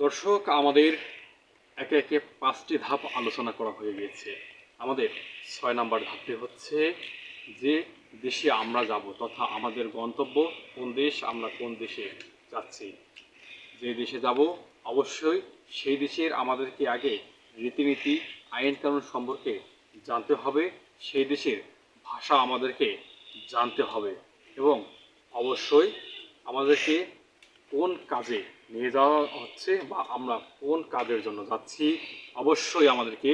দর্শক, আমাদের একে একে পাঁচটি ধাপ আলোচনা করা হয়ে গিয়েছে। আমাদের ছয় নাম্বার ধাপটি হচ্ছে যে দেশে আমরা যাব তথা আমাদের গন্তব্য কোন দেশ, আমরা কোন দেশে যাচ্ছি। যে দেশে যাব, অবশ্যই সেই দেশের আমাদেরকে আগে রীতিনীতি, আইন কানুন সম্পর্কে জানতে হবে। সেই দেশের ভাষা আমাদেরকে জানতে হবে এবং অবশ্যই আমাদেরকে কোন কাজে নিয়ে যাওয়া হচ্ছে বা আমরা কোন কাজের জন্য যাচ্ছি, অবশ্যই আমাদেরকে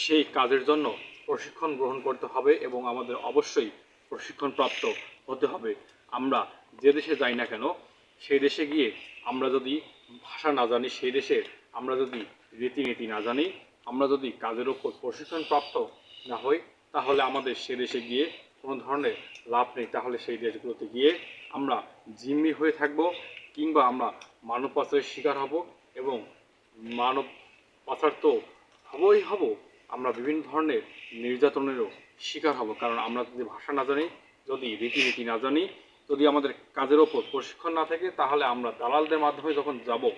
সেই কাজের জন্য প্রশিক্ষণ গ্রহণ করতে হবে এবং আমাদের অবশ্যই প্রশিক্ষণ প্রাপ্ত হতে হবে। আমরা যে দেশে যাই না কেন, সেই দেশে গিয়ে আমরা যদি ভাষা না জানি, সেই দেশের আমরা যদি রীতিনীতি না জানি, আমরা যদি কাজের ওপর প্রশিক্ষণ প্রাপ্ত না হই, তাহলে আমাদের সে দেশে গিয়ে কোনো ধরনের লাভ নেই। তাহলে সেই দেশগুলোতে গিয়ে আমরা জিম্মি হয়ে থাকব কিংবা আমরা মানব পাচারের শিকার হব এবং মানব পাচার তো হবই হব, আমরা বিভিন্ন ধরনের নির্যাতনেরও শিকার হব। কারণ আমরা যদি ভাষা না জানি, যদি রীতিনীতি না জানি, যদি আমাদের কাজের ওপর প্রশিক্ষণ না থাকে, তাহলে আমরা দালালদের মাধ্যমে যখন যাব,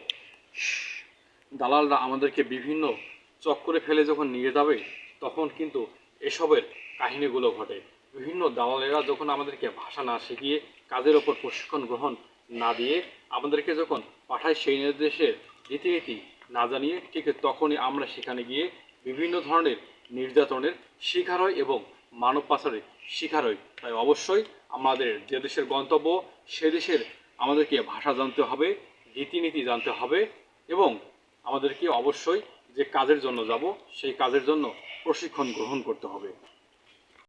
দালালরা আমাদেরকে বিভিন্ন চক্করে ফেলে যখন নিয়ে যাবে, তখন কিন্তু এসবের কাহিনীগুলো ঘটে। বিভিন্ন দালালেরা যখন আমাদেরকে ভাষা না শিখিয়ে কাজের ওপর প্রশিক্ষণ গ্রহণ না দিয়ে আমাদেরকে যখন পাঠায় সেই নির্দেশের রীতিনীতি না জানিয়ে, ঠিক তখনই আমরা সেখানে গিয়ে বিভিন্ন ধরনের নির্যাতনের শিকার হয় এবং মানব পাচারের শিকার হয় তাই অবশ্যই আমাদের যে দেশের গন্তব্য, সে দেশের আমাদেরকে ভাষা জানতে হবে, রীতিনীতি জানতে হবে এবং আমাদেরকে অবশ্যই যে কাজের জন্য যাব, সেই কাজের জন্য প্রশিক্ষণ গ্রহণ করতে হবে।